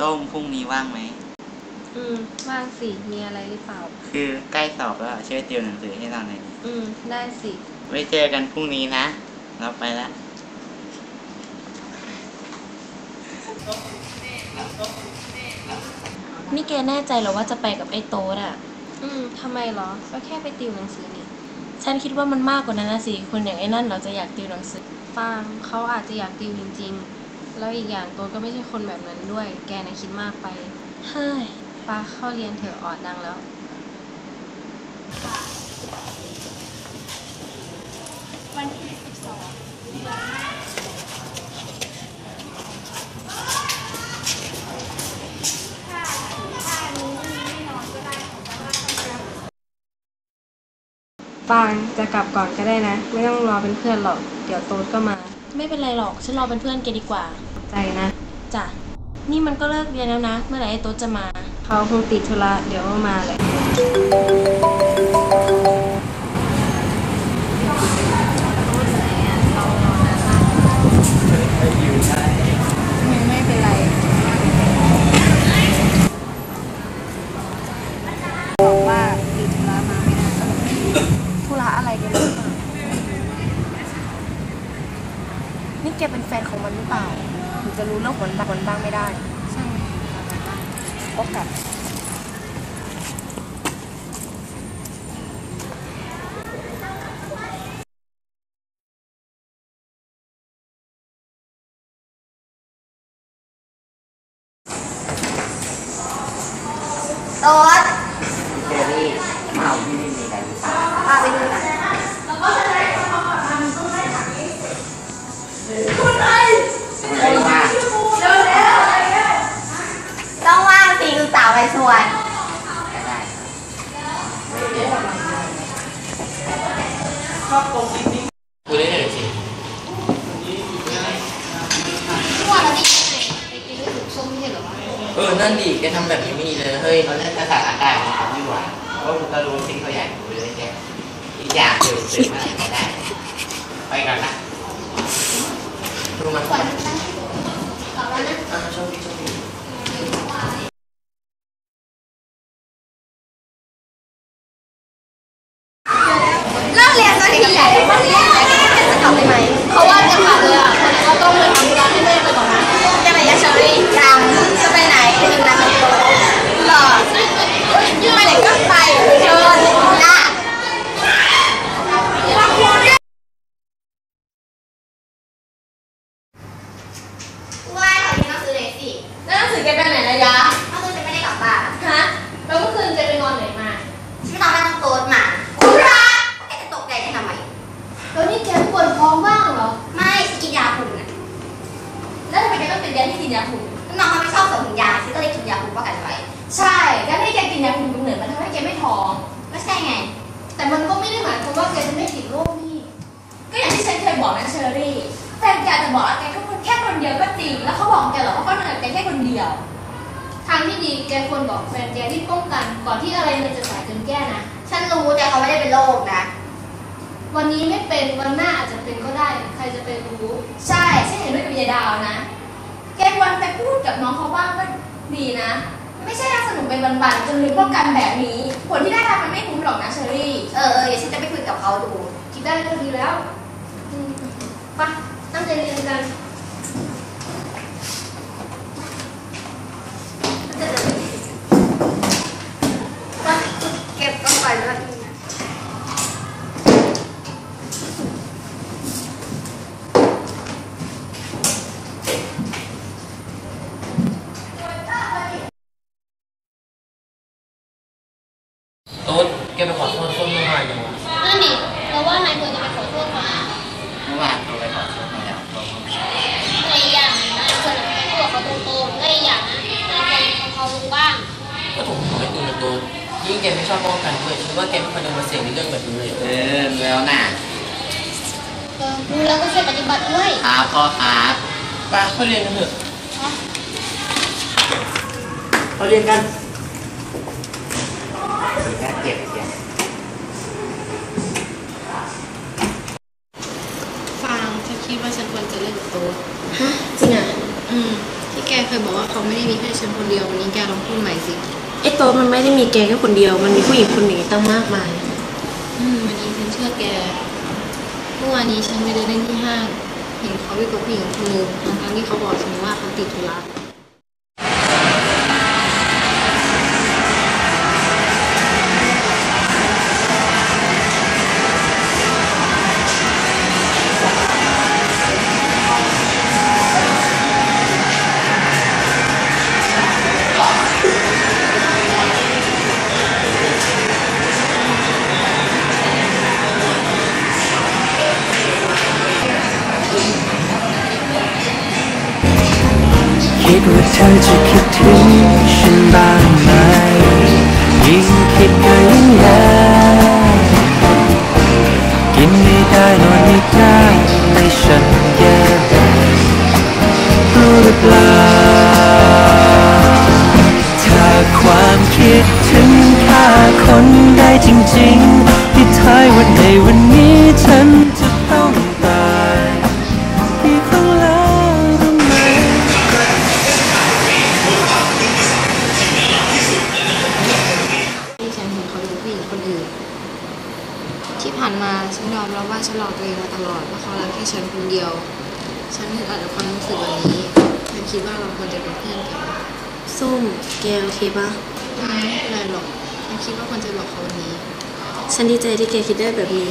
ส้มพรุ่งนี้ว่างไหม อืม ว่างสิ มีอะไรหรือเปล่า คือใกล้สอบแล้วอะช่วยติวหนังสือให้เราหน่อยดิอืม ได้สิ ไว้เจอกันพรุ่งนี้นะ เราไปละ นี่แกแน่ใจเหรอว่าจะไปกับไอ้โต๊ดอะอืมทำไมเหรอ ก็แค่ไปติวหนังสือนี่ ฉันคิดว่ามันมากกว่านั้นนะสิ คนอย่างไอ้นั่นเราจะอยากติวหนังสือ ฟางเขาอาจจะอยากติวจริง ๆ แล้วอีกอย่างตัวก็ไม่ใช่คนแบบนั้นด้วย แกนะคิดมากไปเฮ้ยปาเข้าเรียนเถอะออดดังแล้วปางจะกลับก่อนก็ได้นะ ไม่ต้องรอเป็นเพื่อนหรอก เดี๋ยวโต๊ดก็มา ไม่เป็นไรหรอก ฉันรอเป็นเพื่อนแกดีกว่า ใจนะ จ้ะ นี่มันก็เลิกเรียนแล้วนะ เมื่อไหร่ไอ้โต๊ดจะมา เขาคงติดธุระเดี๋ยวก็มาแหละ จะรู้เรื่องผลบ้างผลบ้างไม่ได้ ใช่พบกับโต๊ดเจอรี่มา คุณสาวไปชวนก็ได้กูได้หนึ่งสิว่าเราได้ยังไงไปกินลูกถูกส้มไม่ใช่เหรอวะเออ นั่นดิแกทำแบบนี้ไม่ดีเลยเฮ้ยเขาเล่นภาษาอากาศของเขาไม่ไหวเพราะมึงก็รู้สิ่งเขาอยากรู้เลยแกอีกอย่างคือซื้อมาก็ได้ ไปก่อนนะดูมัน ก่อนนะกลับแล้วนะ อ่าโชคดีโชคดี เลิกเรียนตอนนี้แหละเลิกเรียนแต่จะกลับไปไหม เขาว่าจะกลับเลยอะเขาต้องไปทำงานให้แม่ไปก่อนนะ จะไปยังเชอรี่ยังจะไปไหนไปดูนักโตหรอไปไหนก็ไปเชิญนะว่าขอยืมหนังสือเลยสิ แล้วหนังสือแกไปไหนระยะ เมื่อคืนฉันไม่ได้กลับบ้าน ฮะ แล้วเมื่อคืนแกไปนอนไหนมา ฉันไม่ทำให้ต้องโต๊ดมาอุระแกจะตกใจฉันทำไม แล้วนี่แกปวดท้องบ้างเหรอ ไม่ฉันกินยาคุมนะ แล้วทำไมแกต้องเป็นยาที่กินยาคุม น้องเขาไม่ชอบส่งยาฉันก็เลยกินยาคุมป้องกันไว้ ใช่การที่แกกินยาคุมกำเนิดมันทำให้แกไม่ท้อง ก็ใช่ไง แต่มันก็ไม่ได้หมายความว่าแกจะไม่ติดโรคนี่ ก็อย่างที่ฉันเคย บอกนะเชอรี่แฟนแกอาจจะบอกว่าแกแค่คนแค่คนเดียวก็จริง แล้วเขาบอกแกเหรอว่าเขานอนกับแกแค่คนเดียว ทางที่ดีแกควรบอกแฟนแกที่ป้องกัน ก่อนที่อะไรมันจะสายจนแก้นะ ฉันรู้แต่เขาไม่ได้เป็นโรคนะ วันนี้ไม่เป็นวันหน้าอาจจะเป็นก็ได้ ใครจะไปรู้ ใช่ฉันเห็นด้วยกับยายดาวนะ แกควรไปพูดกับน้องเขาบ้างก็ดีนะ ไม่ใช่รักสนุกเป็นวันๆจนลืมป้องกันแบบนี้ ผลที่ได้รับมันไม่คุ้มหรอกนะเชอรี่ เออเออเดี๋ยวฉันจะไปคุยกับเขาดู คิดได้ก็ดีแล้วอืม ไปตั้งใจเรียนกัน ก็เก็บต้องไปด้วย โต๊ดแกไปขอโทษส้มเมื่อวานยังวะ นั่นดิเราว่านายควรจะไปขอโทษเขานะ เมื่อวานเขาไปขอโทษมาแล้วเขาไม่ได้ แต่อีกอย่างนายควรจะไปพูดกับเขาตรงๆและอีกอย่างนะนายควรทำเขารู้บ้าง ก็ผมขอให้ดูนะตัวยิ่งแกไม่ชอบป้องกันด้วยฉันว่าแกไม่ควรจะมาเสี่ยงในเรื่องแบบนี้เลยเออแล้วน่ะเออรู้แล้วก็ช่วยปฏิบัติด้วยครับพ่อครับไปเขาเรียนกันเถอะเขาเรียนกันแค่เก็บเสียงฟางฉันคิดว่าฉันควรจะเล่นกับโต๊ดฮะจริงอะอืมที่แกเคยบอกว่าเขาไม่ได้มีแค่ฉันคนเดียววันนี้แกลองพูดใหม่สิ ไอ้โต๊ะมันไม่ได้มีแกแค่คนเดียว มันมีผู้หญิงคนหนึ่งตั้งมากมาย อืมวันนี้ฉันเชื่อแก เมื่อวานนี้ฉันไปเดินเล่นที่ห้าง เห็นเขาไปกับผู้หญิงคนหนึงทั้งๆที่เขาบอกฉันว่าเขาติดธุระ ดว่าเธอจะคิดถึงฉันบ้างไหมยิ่งคิดก็ยิ่งอยากกินไม่ได้นอนไม่ได้ในฉันแย่เลยรู้หรือเปล่า ฉันยอมรับว่าฉันหลอกตัวเองมาตลอดว่าเขารักแค่ฉันคนเดียว ฉันถึงอาจจะความรู้สึกแบบนี้ฉันคิดว่าเราควรจะเป็นเพื่อนกันส้มแกโอเคปะไม่เป็นไรหรอกฉันคิดว่าควรจะบอกเขาวันนี้ ฉันดีใจที่แกคิดได้แบบนี้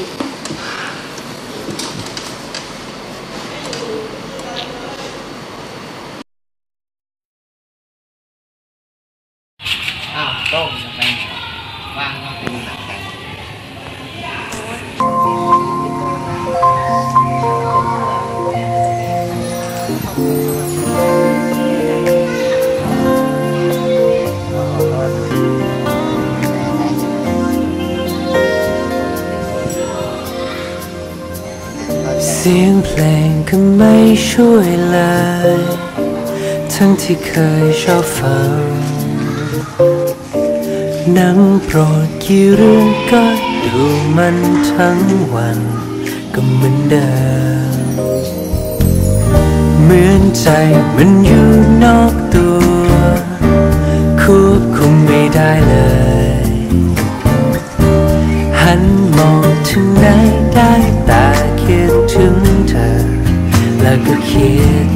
อ้าวโต้งจะไป เสียงเพลงก็ไม่ช่วยเลย ทั้งที่เคยชอบฟังหนังโปรดกี่เรื่องก็ดูมันทั้งวัน ก็เหมือนเดิม เหมือนใจมันอยู่นอกตัวควบคุมไม่ได้เลย หันมองถึงไหนได้แต่ แล้วก็คิด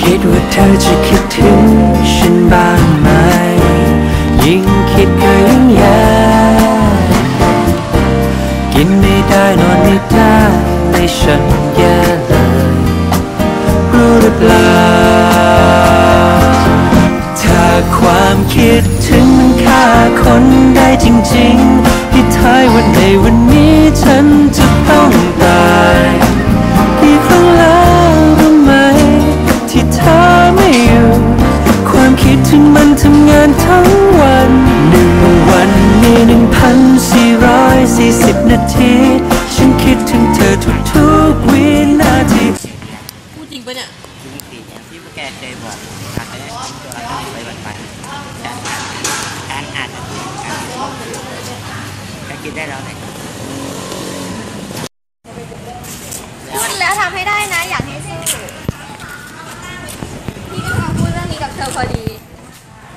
คิดว่าเธอจะคิดถึงฉันบ้างไหม ยิ่งคิดก็ยิ่งอยากกินไม่ได้นอนไม่ได้ในฉันแย่ นาที ฉันคิดถึงเธอทุกๆวินาทีพูดจริงปะเนี่ยจริงสิอย่างที่พวกแกเคยบอกอาจจะได้ทิ้งตัวเราไปวันไปฉันฉันอาจจะทิ้งกันแกคิดได้แล้วไหนพูดแล้วทำให้ได้นะ อยากให้สู้พี่ก็มาพูดเรื่องนี้กับเธอพอดี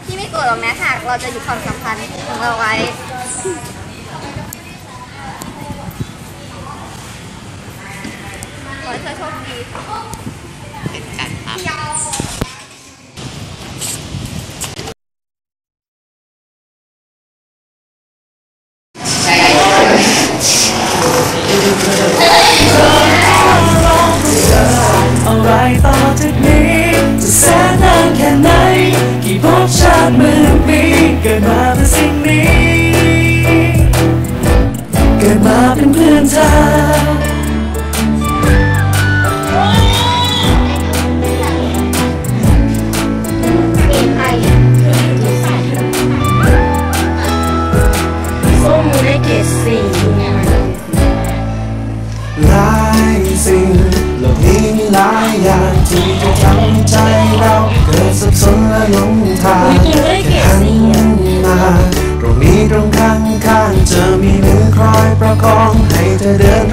พี่ไม่โกรธหรอกนะหากเราจะหยุดความสัมพันธ์ของเราไว้ ขอให้เธอโชคดีเป็นกันครับ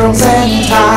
อเดิ